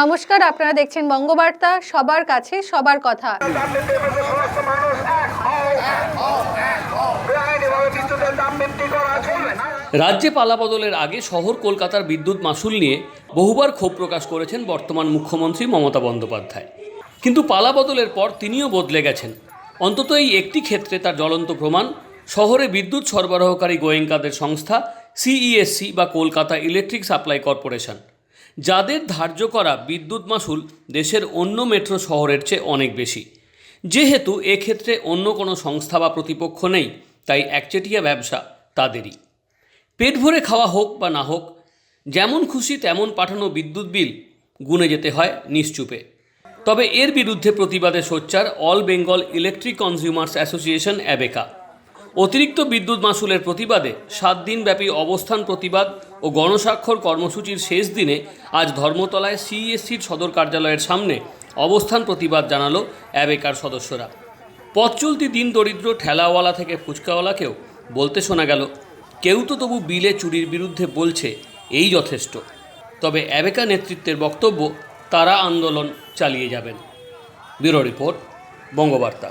নমস্কার, আপনারা দেখছেন বঙ্গবার্তা, সবার কাছে সবার কথা। রাজ্যে পালাবদলের আগে শহর কলকাতার বিদ্যুৎ মাসুল নিয়ে বহুবার ক্ষোভ প্রকাশ করেছেন বর্তমান মুখ্যমন্ত্রী মমতা বন্দ্যোপাধ্যায়। কিন্তু পালাবদলের পর তিনিও বদলে গেছেন। অন্তত এই একটি ক্ষেত্রে তার জ্বলন্ত প্রমাণ, শহরে বিদ্যুৎ সরবরাহকারী গোয়েঙ্কাদের সংস্থা, সিইএসসি বা কলকাতা ইলেকট্রিক সাপ্লাই কর্পোরেশন। যাদের ধার্য করা বিদ্যুৎ মাসুল দেশের অন্য মেট্রো শহরের চেয়ে অনেক বেশি। যেহেতু এক্ষেত্রে অন্য কোনো সংস্থা বা প্রতিপক্ষ নেই, তাই একচেটিয়া ব্যবসা তাদেরই। পেট ভরে খাওয়া হোক বা না হোক, যেমন খুশি তেমন পাঠানো বিদ্যুৎ বিল গুনে যেতে হয় নিশ্চুপে। তবে এর বিরুদ্ধে প্রতিবাদে সোচ্চার all Bengal electric consumers association ABECA. অতিরিক্ত বিদ্যুৎ মাসুলের প্রতিবাদে সাত দিনব্যাপী অবস্থান প্রতিবাদ ও গণস্বাক্ষর কর্মসূচির শেষ দিনে আজ ধর্মতলায় সিইএসসির সদর কার্যালয়ের সামনে অবস্থান প্রতিবাদ জানালো অ্যাবেকার সদস্যরা। পথ চলতি দিন দরিদ্র ঠেলাওয়ালা থেকে ফুচকাওয়ালাকেও বলতে শোনা গেল, কেউ তো তবু বিলে চুরির বিরুদ্ধে বলছে, এই যথেষ্ট। তবে অ্যাবেকা নেতৃত্বের বক্তব্য, তারা আন্দোলন চালিয়ে যাবেন। Bureau report, Bangabarta.